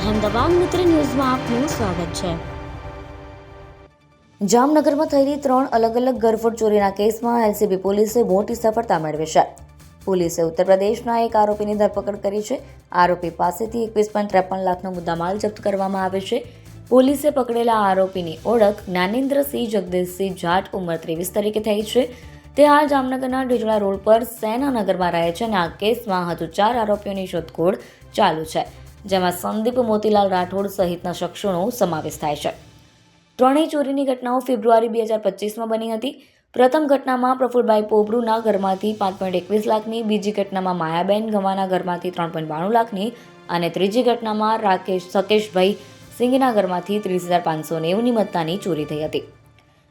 અહેમદાબાદ મિત્ર ન્યૂઝમાં આપનું સ્વાગત છે. જામનગરમાં થયેલી ત્રણ અલગ અલગ ગરફોડ ચોરીના કેસમાં એલસીબી પોલીસે મોટી સફળતા મેળવી છે. પોલીસે ઉત્તર પ્રદેશના એક આરોપીની ધરપકડ કરી છે. આરોપી પાસેથી એકવીસ પોઈન્ટ ત્રેપન લાખનો મુદ્દામાલ જપ્ત કરવામાં આવ્યો છે. પોલીસે પકડેલા આરોપીની ઓળખ જ્ઞાનેન્દ્રસિંહ જગદીશસિંહ જાટ ઉંમર ત્રેવીસ તરીકે થઈ છે. તે હાલ જામનગરના ડીજળા રોડ પર સેનાનગરમાં રહે છે અને આ કેસમાં હજુ ચાર આરોપીઓની શોધખોળ ચાલુ છે. જેમાં સંદીપ મોતીલાલ રાઠોડ સહિતના શખ્સોનો સમાવેશ થાય છે. ત્રણેય ચોરીની ઘટનાઓ ફેબ્રુઆરી બે હજાર પચીસમાં બની હતી. પ્રથમ ઘટનામાં પ્રફુલભાઈ પોબડુના ઘરમાંથી પાંચ પોઈન્ટ એકવીસ લાખની, બીજી ઘટનામાં માયાબેન ગવાના ઘરમાંથી ત્રણ પોઈન્ટ બાણું લાખની અને ત્રીજી ઘટનામાં રાકેશ સકેશભાઈ સિંઘના ઘરમાંથી ત્રીસ હજાર પાંચસો નેવુંની મત્તાની ચોરી થઈ હતી.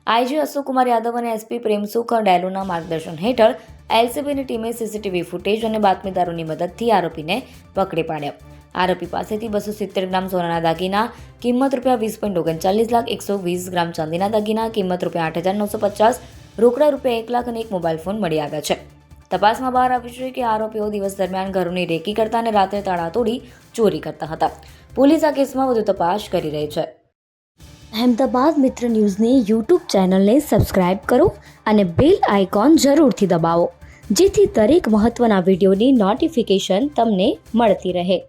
આઈજી અશોકકુમાર યાદવ અને એસપી પ્રેમસુખ ડેલુના માર્ગદર્શન હેઠળ એલસીબીની ટીમે સીસીટીવી ફૂટેજ અને બાતમીદારોની મદદથી આરોપીને પકડી પાડ્યો. આરોપી પાસેથી બસો સિત્તેર ગ્રામ સોનાના દાગીના, કિંમત રૂપિયા વીસ પોઈન્ટ ઓગણચાલીસ લાખ એકસો વીસ ગ્રામ ચાંદીના દાગીના, કિંમત રૂપિયા આઠ હજાર નવસો પચાસ, રોકડા રૂપિયા એક લાખ અને એક મોબાઈલ ફોન મળી આવ્યા છે. તપાસમાં બહાર આવ્યું છે કે આરોપીઓ દિવસ દરમિયાન ઘરોની રેકી કરતા અને રાત્રે તાળા તોડી ચોરી કરતા હતા. પોલીસ આ કેસમાં વધુ તપાસ કરી રહી છે. અહેમદાબાદ મિત્ર ન્યૂઝની યુટ્યુબ ચેનલને સબસ્ક્રાઇબ કરો અને બેલ આઇકોન જરૂરથી દબાવો, જેથી દરેક મહત્ત્વના વિડીયોની નોટિફિકેશન તમને મળતી રહે.